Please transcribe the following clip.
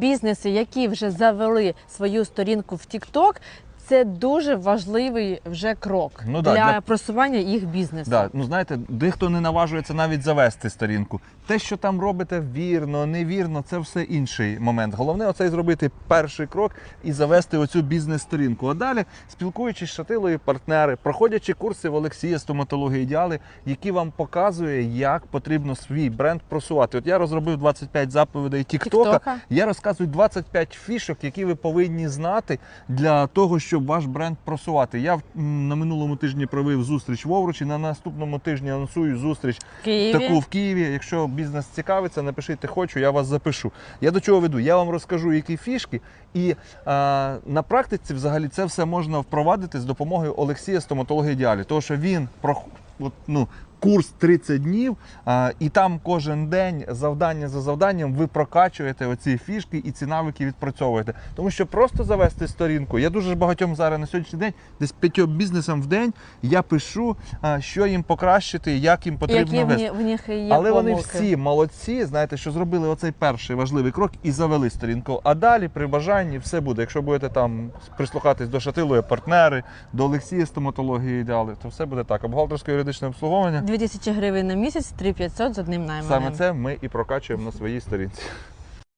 Бізнеси, які вже завели свою сторінку в TikTok, це дуже важливий вже крок Ну да, для, для- просування їх бізнесу. Да, ну знаєте, дехто не наважується навіть завести сторінку. Те, що там робите вірно, невірно, це все інший момент. Головне оцей зробити перший крок і завести оцю бізнес-сторінку. А далі, спілкуючись з шатилою партнери, проходячи курси в Олексія стоматології ідеали, які вам показує, як потрібно свій бренд просувати. От я розробив 25 заповідей Тіктока. Тіктока. Я розказую 25 фішок, які ви повинні знати для того, щоб ваш бренд просувати. Я на минулому тижні провів зустріч в Овручі. На наступному тижні анонсую зустріч Києві. таку в Києві. Якщо бізнес цікавиться, напишіть хочу, я вас запишу. Я до чого веду? Я вам розкажу, які фішки, і а, на практиці взагалі це все можна впровадити з допомогою Олексія стоматології діалі, Тому що він про от, ну. Курс 30 днів, і там кожен день завдання за завданням ви прокачуєте оці фішки і ці навики відпрацьовуєте. Тому що просто завести сторінку. Я дуже багатьом зараз на сьогоднішній день, десь п'ятьом бізнесам в день я пишу, що їм покращити, як їм потрібно які в, вести. в них є Але вони всі молодці, знаєте, що зробили оцей перший важливий крок і завели сторінку. А далі при бажанні все буде. Якщо будете там прислухатись до шатилої партнери, до Олексія стоматології ідеали, то все буде так. А бухгалтерське юридичне обслуговування 2000 гривень на місяць, 3500 з одним найманим. саме це ми і прокачуємо на своїй сторінці.